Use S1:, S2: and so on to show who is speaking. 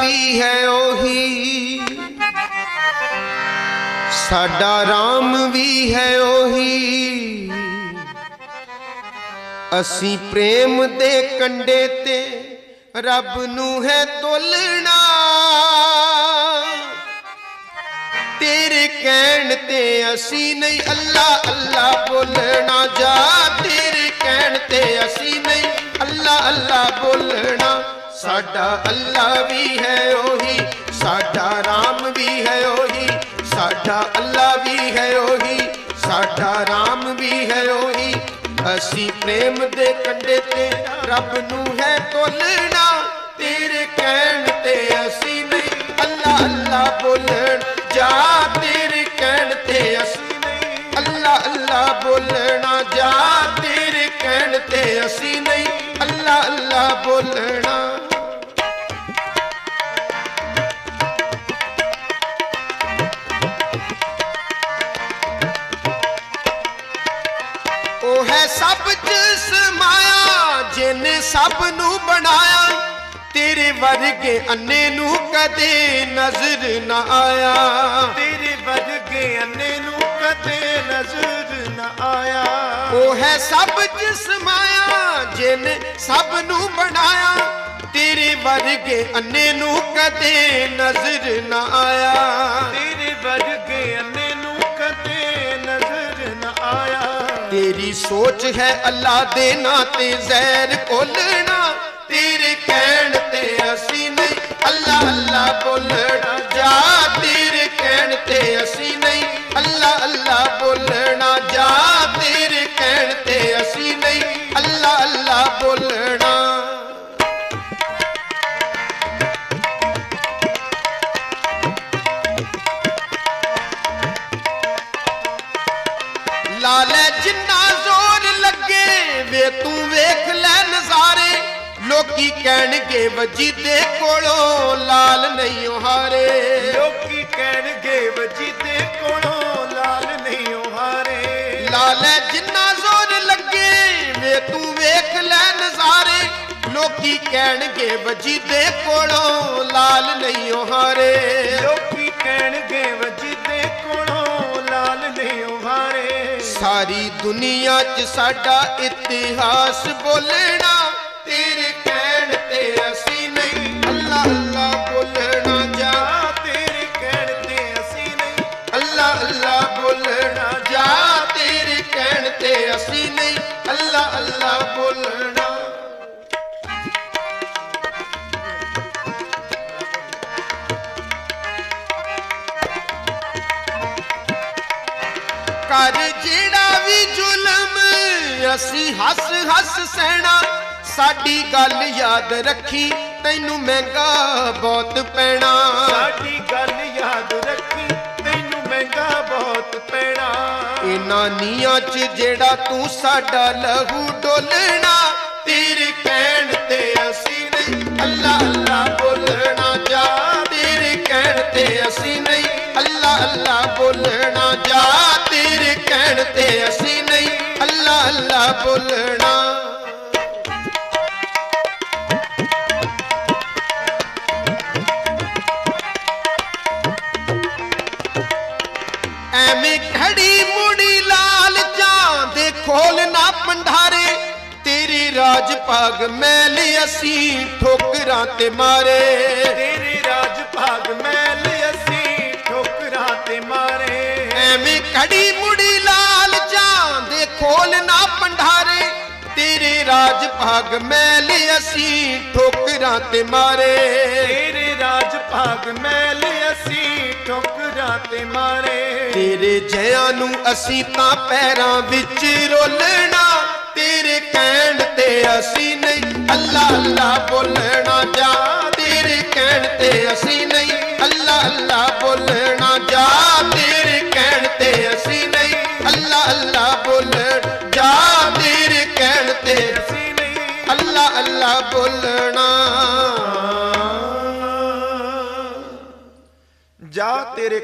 S1: ਵੀ ਹੈ ਉਹੀ। ਸਾਡਾ RAM ਵੀ ਹੈ ਉਹੀ। ਅਸੀਂ ਪ੍ਰੇਮ ਦੇ ਕੰਡੇ ਤੇ ਰੱਬ ਨੂੰ ਹੈ ਤੋਲਣਾ। ਤੇਰੇ ਕਹਿਣ ਤੇ ਅਸੀਂ ਨਹੀਂ ਅੱਲਾ ਅੱਲਾ ਬੋਲਣਾ। ਜਾ ਤੇਰੇ ਕਹਿਣ ਤੇ ਅਸੀਂ ਨਹੀਂ ਅੱਲਾ ਅੱਲਾ ਬੋਲਣਾ। ਸਾਡਾ ਅੱਲਾ ਵੀ ਹੈ ਉਹੀ, ਸਾਡਾ ਰਾਮ ਵੀ ਹੈ ਉਹੀ, ਸਾਡਾ ਅੱਲਾ ਵੀ ਹੈ ਉਹੀ, ਸਾਡਾ ਰਾਮ ਵੀ ਹੈ ਉਹੀ। ਅਸੀਂ ਪ੍ਰੇਮ ਦੇ ਕੰਡੇ ਤੇ ਰੱਬ ਨੂੰ ਹੈ ਤੋਲਣਾ ਤੇਰੇ ਕਹਿਣ ਤੇ ਅਸੀਂ ਨਹੀਂ, ਅੱਲਾ ਅੱਲਾ ਬੋਲਣ, ਜਾ ਤੇਰੇ ਕਹਿਣ ਤੇ ਅਸੀਂ ਨਹੀਂ, ਅੱਲਾ ਅੱਲਾ ਬੋਲਣਾ, ਜਾ ਤੇਰੇ ਕਹਿਣ ਤੇ ਅਸੀਂ ਨਹੀਂ, ਅੱਲਾ ਅੱਲਾ ਬੋਲਣਾ। ਸਭ ਚ ਸਮਾਇਆ ਜਿਨੇ ਸਭ ਨੂੰ ਬਣਾਇਆ ਤੇਰੇ ਵਰਗੇ ਅੰਨੇ ਨੂੰ ਕਦੇ ਨਜ਼ਰ ਨਾ ਆਇਆ।
S2: ਤੇਰੇ ਵਰਗੇ ਅੰਨੇ ਨੂੰ ਕਦੇ ਨਜ਼ਰ ਨਾ ਆਇਆ।
S1: ਉਹ ਹੈ ਸਭ ਚ ਸਮਾਇਆ ਜਿਨੇ ਸਭ ਨੂੰ ਬਣਾਇਆ ਤੇਰੇ ਵਰਗੇ ਅੰਨੇ ਨੂੰ ਕਦੇ ਨਜ਼ਰ ਨਾ ਆਇਆ। ਸੋਚ ਹੈ ਅੱਲਾ ਦੇ ਨਾਂ ਤੇ, ਜ਼ਹਿਰ ਕੋਲਣਾ ਤੇਰੇ ਕਹਿਣ ਤੇ ਅਸੀਂ ਨਹੀਂ। ਅੱਲਾ ਅੱਲਾ ਬੋਲਣਾ ਜਾ ਤੇਰੇ ਕਹਿਣ ਤੇ ਅਸੀਂ ਨਹੀਂ। ਅੱਲਾ ਅੱਲਾ ਬੋਲਣਾ ਜਾ ਤੇਰੇ ਕਹਿਣ ਤੇ ਅਸੀਂ ਨਹੀਂ। ਅੱਲਾ ਅੱਲਾ ਬੋਲਣਾ ਲਾਲੇ ਜਿੰਨਾ ਵੇ ਤੂੰ ਵੇਖ ਲੈ ਨਜ਼ਾਰੇ। ਲੋਕੀ ਕਹਿਣਗੇ ਵਜੀ ਦੇ ਕੋਲੋਂ ਲਾਲ ਨਹੀਂ ਹਾਰੇ
S2: ਲੋਕੀ ਕਹਿਣਗੇ ਵਜੀ ਦੇ ਕੋਲੋਂ ਲਾਲ ਨਹੀਂ ਹਾਰੇ
S1: ਲਾਲੇ ਜਿੰਨਾ ਜ਼ੋਰ ਲੱਗੇ ਵੇ ਤੂੰ ਵੇਖ ਲੈ ਨਜ਼ਾਰੇ। ਲੋਕੀ ਕਹਿਣਗੇ ਵਜੀ ਦੇ ਕੋਲੋਂ ਲਾਲ ਨਹੀਂ ਹਾਰੇ
S2: ਲੋਕੀ ਕਹਿਣਗੇ ਵਜੀ
S1: ਸਾਰੀ ਦੁਨੀਆ 'ਚ ਸਾਡਾ ਇਤਿਹਾਸ ਬੋਲਣਾ, ਤੇਰੇ ਕਹਿਣ ਤੇ ਅਸੀਂ ਨਹੀਂ। ਅੱਲਾ ਅੱਲਾ ਬੋਲਣਾ ਜਾ,
S2: ਤੇਰੇ ਕਹਿਣ ਤੇ ਅਸੀਂ ਨਹੀਂ।
S1: ਅੱਲਾ ਅੱਲਾ ਬੋਲਣਾ ਜਾ, ਤੇਰੇ ਕਹਿਣ ਤੇ ਅਸੀਂ ਨਹੀਂ। ਅੱਲਾ ਅੱਲਾ ਬੋਲਣਾ। ਕਰ ਜਿਹੜਾ ਵੀ ਜ਼ੁਲਮ ਅਸੀਂ ਹੱਸ ਹੱਸ ਸਹਿਣਾ। ਸਾਡੀ ਗੱਲ ਯਾਦ ਰੱਖੀ ਤੈਨੂੰ ਮਹਿੰਗਾ ਬਹੁਤ ਪੈਣਾ।
S2: ਸਾਡੀ ਗੱਲ ਯਾਦ ਰੱਖੀ ਤੈਨੂੰ ਮਹਿੰਗਾ ਬਹੁਤ ਪੈਣਾ।
S1: ਇਹਨਾਂ ਨੀਆਂ 'ਚ ਜਿਹੜਾ ਤੂੰ ਸਾਡਾ ਲਹੂ ਡੋਲਣਾ ਤੇਰੇ ਕਹਿਣ ਤੇ ਅਸੀਂ ਨਹੀਂ ਅੱਲਾ ਅੱਲਾ ਬੋਲਣਾ। ਜਾ ਤੇਰੇ ਕਹਿਣ ਤੇ ਅਸੀਂ ਐਵੇਂ ਖੜੀ ਮੁੜੀ ਲਾਲ ਜਾਂ ਦੇ ਖੋਲ ਨਾ ਤੇਰੀ ਰਾਜ ਭਾਗ ਮੈਲ ਅਸੀਂ ਠੋਕਰਾਂ ਤੇ ਮਾਰੇ।
S2: ਤੇਰੇ ਰਾਜ ਭਾਗ ਮੈਲ ਅਸੀਂ ਠੋਕਰਾਂ ਤੇ ਮਾਰੇ।
S1: ਐਵੇਂ ਖੜੀ ਮੁੜੀ ਲਾਲ ਖੋਲ ਨਾ ਪੰਡਾਰੇ ਤੇਰੇ ਰਾਜ ਭਾਗ ਮੈਲ ਅਸੀਂ ਠੋਕਰਾਂ ਤੇ ਮਾਰੇ।
S2: ਤੇਰੇ ਰਾਜ ਭਾਗ ਮੈਲ ਅਸੀਂ ਠੋਕਰਾਂ ਤੇ ਮਾਰੇ।
S1: ਤੇਰੇ ਜਆਂ ਨੂੰ ਅਸੀਂ ਤਾਂ ਪੈਰਾਂ ਵਿੱਚ ਰੋਲਣਾ ਤੇਰੇ ਕਹਿਣ ਤੇ ਅਸੀਂ ਨਹੀਂ ਅੱਲਾ ਅੱਲਾ ਬੋਲਣਾ ਜਾ। ਤੇਰੇ ਕਹਿਣ ਤੇ ਅਸੀਂ ਨਹੀਂ ਅੱਲਾ ਅੱਲਾ ਅੱਲਾ ਬੋਲਣਾ।
S2: ਜਾ ਤੇਰੇ